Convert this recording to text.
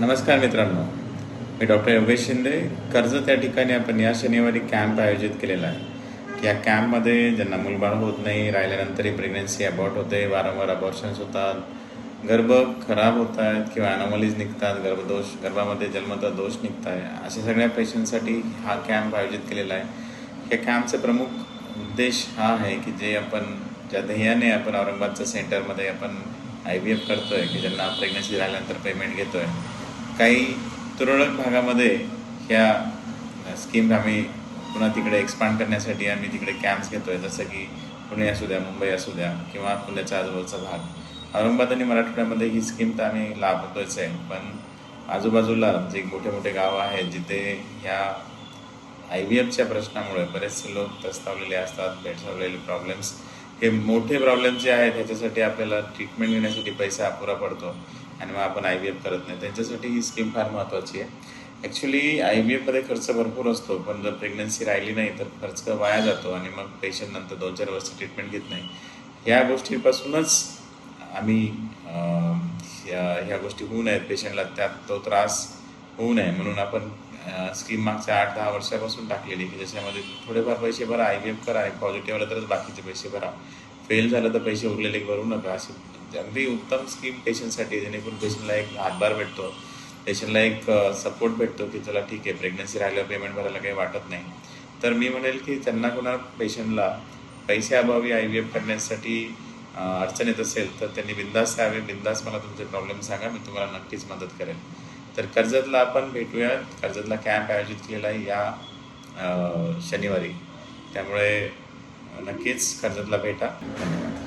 नमस्कार मित्रांनो. मी डॉक्टर योगेश शिंदे. कर्जत या ठिकाणी आपण या शनिवारी कॅम्प आयोजित केलेला आहे. या कॅम्पमध्ये ज्यांना मूलबाळ होत नाही राहिल्यानंतरही प्रेग्नन्सी अबॉर्ट होते वारंवार अबॉर्शन्स होतात गर्भ खराब होत आहेत किंवा अनॉमलीज निघतात गर्भदोष गर्भामध्ये जन्मता दोष निघत आहे अशा सगळ्या पेशंटसाठी हा कॅम्प आयोजित केलेला आहे. या कॅम्पचा प्रमुख उद्देश हा आहे की जे आपण ज्या ध्येयाने आपण औरंगाबादच्या सेंटरमध्ये आपण आय व्ही एफ करतोय की ज्यांना प्रेग्नन्सी झाल्यानंतर पेमेंट घेतोय काही तुरळक भागामध्ये ह्या स्कीम आम्ही पुन्हा तिकडे एक्सपांड करण्यासाठी आम्ही तिकडे कॅम्प्स घेतोय. जसं की पुणे असू द्या मुंबई असू द्या किंवा पुण्याचा आजूबाजूचा भाग. औरंगाबाद आणि मराठवाड्यामध्ये ही स्कीम तर आम्ही लाभतोच आहे. पण आजूबाजूला जे मोठे मोठे गाव आहेत जिथे ह्या आय व्ही एफच्या प्रश्नामुळे बरेचसे लोक तस्तावलेले असतात भेडसावलेले प्रॉब्लेम्स हे मोठे प्रॉब्लेम्स जे आहेत ह्याच्यासाठी आपल्याला ट्रीटमेंट घेण्यासाठी पैसा अपुरा पडतो. आणि मग आपण आय व्ही एफ करत नाही. त्यांच्यासाठी ही स्कीम फार महत्त्वाची आहे. ॲक्च्युली आय व्ही एफमध्ये खर्च भरपूर असतो पण जर प्रेग्नन्सी राहिली नाही तर खर्च वाया जातो आणि मग पेशंट नंतर दोन चार वर्ष ट्रीटमेंट घेत नाही. ह्या गोष्टीपासूनच आम्ही ह्या ह्या गोष्टी होऊ नयेत. पेशंटला त्यात तो त्रास होऊ नये म्हणून आपण स्कीम मागच्या आठ दहा वर्षापासून टाकलेली की ज्याच्यामध्ये थोडेफार पैसे भरा आय व्ही एफ करा आणि पॉझिटिव्ह आलं तरच बाकीचे पैसे भरा. फेल झालं तर पैसे उरलेले भरू नका अशी म्हणजे अगदी उत्तम स्कीम पेशंटसाठी जेणेकरून पेशंटला एक हातभार भेटतो. पेशंटला एक सपोर्ट भेटतो की चला ठीक आहे प्रेग्नन्सी राहिल्यावर पेमेंट भरायला काही वाटत नाही. तर मी म्हणेल की त्यांना कोणा पेशंटला पैशाअभावी आय व्ही एफ करण्यासाठी अडचण येत असेल तर त्यांनी बिंदास यावे. बिंदास मला तुमचे प्रॉब्लेम सांगा. मी तुम्हाला नक्कीच मदत करेन. तर कर्जतला आपण भेटूया कर्जतला कॅम्प आयोजित केलेला आहे या शनिवारी. त्यामुळे नक्कीच कर्जतला भेटा. धन्यवाद.